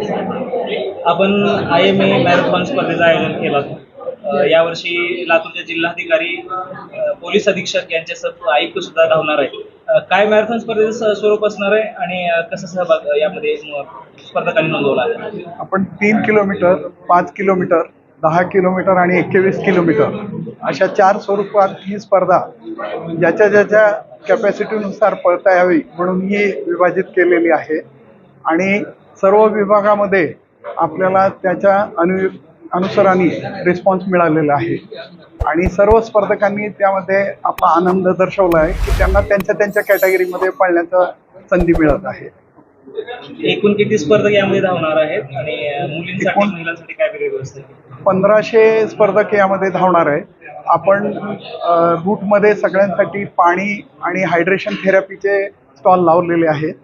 आपण I M A marathon स्पर्धेचं आयोजन केलं होतं. यावर्षी लातूरचे जिल्हाधिकारी पोलीस अधीक्षक यांच्यासह आयुक्त सुद्धा धावणार आहे. काय मॅरेथॉन स्पर्धेचं स्वरूप असणार आहे आणि कसं सहभाग यामध्ये स्पर्धकांनी नोंदवला आहे? आपण तीन किलोमीटर पाच किलोमीटर दहा किलोमीटर आणि एकवीस किलोमीटर अशा चार स्वरूपात ही स्पर्धा ज्याच्या ज्याच्या कॅपॅसिटीनुसार पळता यावी म्हणून ही विभाजित केलेली आहे. आणि सर्व विभागामध्ये आपल्याला त्याच्या अनु अनुसराने रिस्पॉन्स मिळालेला आहे. आणि सर्व स्पर्धकांनी त्यामध्ये आपला आनंद दर्शवला आहे की त्यांना त्यांच्या त्यांच्या कॅटेगरीमध्ये पळण्याचा संधी मिळत आहे. एकूण किती स्पर्धक यामध्ये धावणार आहेत? आणि मुलींसाठी महिलांसाठी काय वेगळी व्यवस्था आहे? पंधराशे स्पर्धक यामध्ये धावणार आहे आपण रूटमध्ये सगळ्यांसाठी पाणी आणि हायड्रेशन थेरपीचे स्टॉल लावलेले आहेत.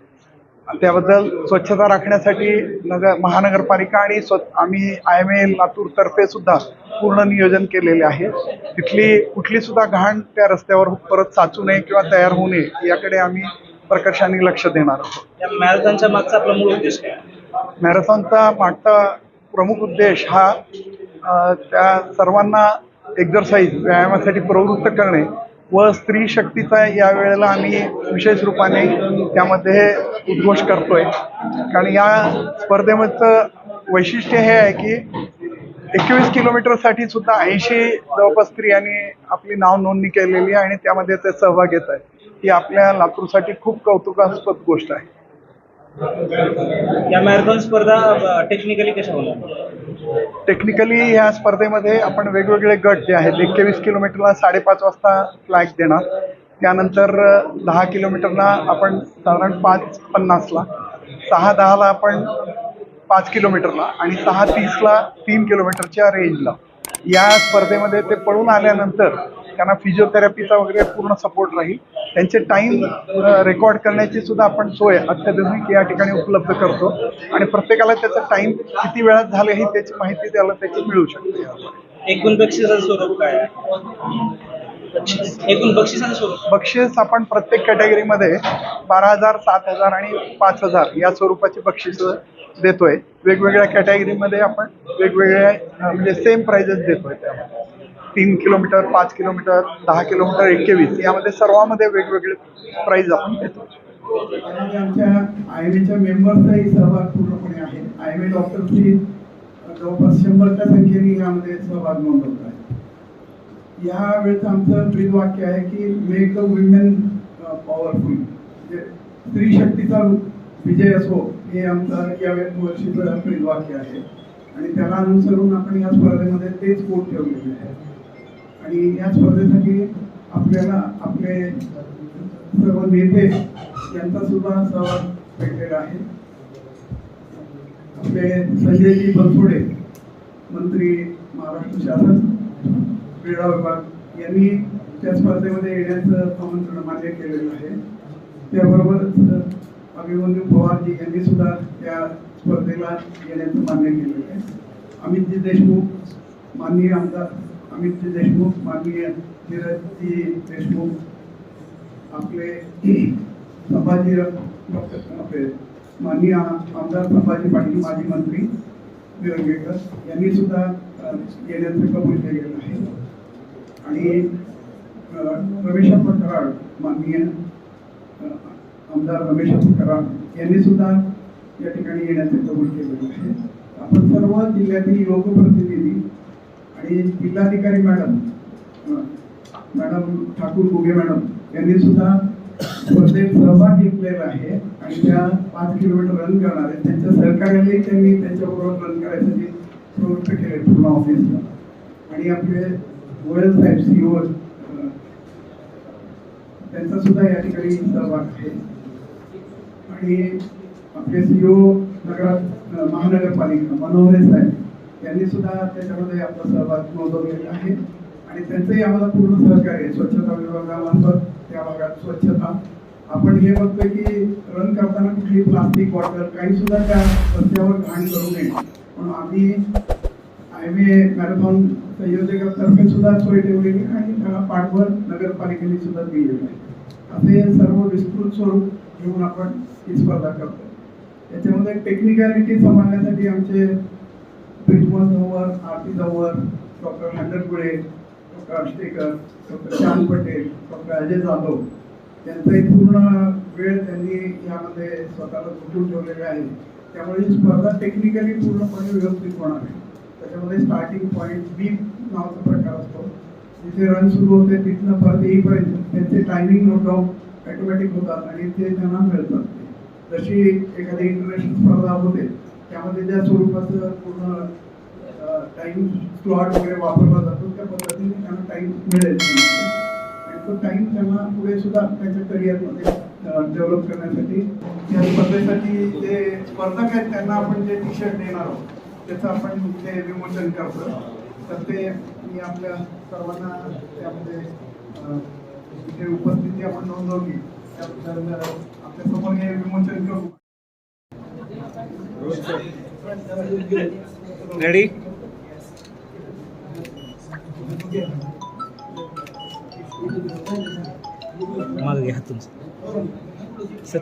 त्याबद्दल स्वच्छता राखण्यासाठी नगर महानगरपालिका आणि स्व आम्ही आय एम ए लातूर तर्फे सुद्धा पूर्ण नियोजन केलेले आहे तिथली कुठली सुद्धा घाण त्या रस्त्यावर परत साचू नये किंवा तयार होऊ नये याकडे आम्ही प्रकर्षाने लक्ष देणार आहोत मॅरेथॉनच्या मागचा आपला मूळ उद्देश? मॅरेथॉनचा मागचा प्रमुख उद्देश हा त्या सर्वांना एक्झरसाईज व्यायामासाठी प्रवृत्त करणे व स्त्री शक्तीचा या वेळेला आम्ही विशेष रूपाने त्यामध्ये उद्घोष करतोय. कारण या स्पर्धेमधचं वैशिष्ट्य हे आहे की एकवीस किलोमीटरसाठी सुद्धा ऐंशी जवळपास स्त्रियांनी आपली नाव नोंदणी केलेली आहे आणि त्यामध्ये ते सहभाग घेत आहेत. ही आपल्या लातूरसाठी खूप कौतुकास्पद गोष्ट आहे. या मॅरेथॉन स्पर्धा टेक्निकली कशा होणार? टेक्निकली ह्या स्पर्धेमध्ये आपण वेगवेगळे गट जे आहेत एकवीस किलोमीटरला साडेपाच वाजता फ्लॅग देणार. त्यानंतर दहा किलोमीटरला आपण साधारण पाच पन्नासला सहा दहाला आपण पाच किलोमीटरला आणि सहा तीसला तीन किलोमीटरच्या रेंजला या स्पर्धेमध्ये ते पळून आल्यानंतर त्यांना फिजिओथेरपीचा वगैरे पूर्ण सपोर्ट राहील. त्यांचे टाईम रेकॉर्ड करण्याची सुद्धा आपण सोय अत्याधुनिक या ठिकाणी उपलब्ध करतो. आणि प्रत्येकाला त्याचं टाईम किती वेळात झालं ही त्याची माहिती त्याला त्याची मिळू शकते. एकूण बक्षिसाचं स्वरूप काय एकूण बक्षिसाचं स्वरूप? बक्षीस आपण प्रत्येक कॅटेगरीमध्ये बारा हजार सात हजार आणि पाच हजार या स्वरूपाची बक्षीस देतोय. वेगवेगळ्या कॅटेगरीमध्ये आपण वेगवेगळ्या म्हणजे सेम प्राइजेस देतोय त्यामध्ये. तीन किलोमीटर पाच किलोमीटर दहा किलोमीटर एकवीस यामध्ये सर्वांमध्ये वेगवेगळे प्राईज आपण देतो त्यामध्ये आमच्या आय मेंबर्सचाही सहभाग पूर्णपणे आहे. आय एम ए डॉक्टरची जवळपास शंभरच्या संख्येने यामध्ये सहभाग नोंदवत आहे या वेळेचं आमचं ब्रीद वाक्य आहे की मेक द विमेन पॉवरफुल म्हणजे स्त्री शक्तीचा विजय असो हे आमचं या वर्षीचं ब्रीद वाक्य आहे. आणि त्याला अनुसरून आपण या स्पर्धेमध्ये तेच कोट ठेवलेले आहे. आणि या स्पर्धेसाठी आपल्याला आपले सर्व नेते यांचा सुद्धा सहभाग भेटलेला आहे. आपले संजयजी बनसोडे मंत्री महाराष्ट्र शासन क्रीडा विभाग यांनी त्या स्पर्धेमध्ये येण्याचं आमंत्रण मान्य केलेलं आहे. त्याबरोबरच अभिमन्यू पवारजी यांनी सुद्धा त्या स्पर्धेला येण्याचं मान्य केलेलं आहे. अमितजी देशमुख माननीय आमदार अमित देशमुख माननीय धीरजी देशमुख आपले संभाजी आपले माननीय आमदार संभाजी पाटील माजी मंत्री निलंगेकर यांनी सुद्धा येण्याचं कबूल केलेलं आहे. आणि रमेश कराड माननीय आमदार रमेश कराड यांनी सुद्धा या ठिकाणी येण्याचं कबूल केलेलं आहे. आपण सर्व जिल्ह्यातील लोकप्रतिनिधी आणि जिल्हाधिकारी madam madam Thakur Goge madam यांनी सुद्धा स्पर्धेत सहभाग घेतलेला आहे आणि त्या पाच किलोमीटर रन करणार आहेत. त्यांच्या सहकार्यालाही त्यांनी त्यांच्याबरोबर रन करायसाठी प्रवृत्त केले पूर्ण ऑफिसला. आणि आपले गोयल साहेब सीओ त्यांचा सुद्धा या ठिकाणी सहभाग आहे. आणि आपले सीओ नगरात महानगरपालिका मनोहरे साहेब त्यांनी सुद्धा त्याच्यामध्ये आपला सहभाग नोंदवलेला आहे. आणि त्यांचंही आम्हाला पूर्ण सहकार्य आहे. स्वच्छता विभागामार्फत त्या भागात स्वच्छता. आपण हे बघतोय की रन करताना कुठली प्लास्टिक बॉटल काही सुद्धा त्या रस्त्यावर घाण करू नये. म्हणून आम्ही हायवे मॅरेथॉन संयोजकातर्फे सुद्धा सोय ठेवलेली आणि त्याला पाठबळ नगरपालिकेने सुद्धा दिलेलं आहे. असे सर्व विस्तृत स्वरूप घेऊन आपण ही स्पर्धा करतो त्याच्यामध्ये टेक्निकॅलिटी सांभाळण्यासाठी आमचे Brijmohan Zanwar Aarti Dhawar doctor Handarpule doctor Ashtekar doctor Shyam Patel doctor Ajay Jadhav यांचाही पूर्ण वेळ त्यांनी यामध्ये स्वतःला झुकून ठेवलेले आहे. त्यामुळे ही स्पर्धा टेक्निकली पूर्णपणे व्यवस्थित होणार आहे. त्याच्यामध्ये स्टार्टिंग पॉईंट बी नावाचा प्रकार असतो. जिथे रन सुरू होते तिथनं परत येईपर्यंत त्यांचे टायमिंग नोट डाऊन ऑटोमॅटिक होतात आणि ते त्यांना मिळतात. जशी एखादी इंटरनॅशनल स्पर्धा होते त्यामध्ये ज्या स्वरूपाचं पूर्ण टाइम स्लॉट वगैरे वापरला जातो त्या पद्धतीने त्यांना टाइम मिळेल. आणि तो टाइम त्यांना पुढे सुद्धा त्यांच्या करिअरमध्ये डेव्हलप करण्यासाठी या स्पर्धेसाठी जे स्पर्धक आहेत त्यांना आपण जे टी शर्ट देणार आहोत त्याचं आपण ते विमोचन करतो. तर ते मी आपल्या सर्वांना त्यामध्ये जे उपस्थिती आपण नोंदवली त्याबद्दल आपल्यासमोर हे विमोचन करू. रेडी मागे घ्या तुमचं. सर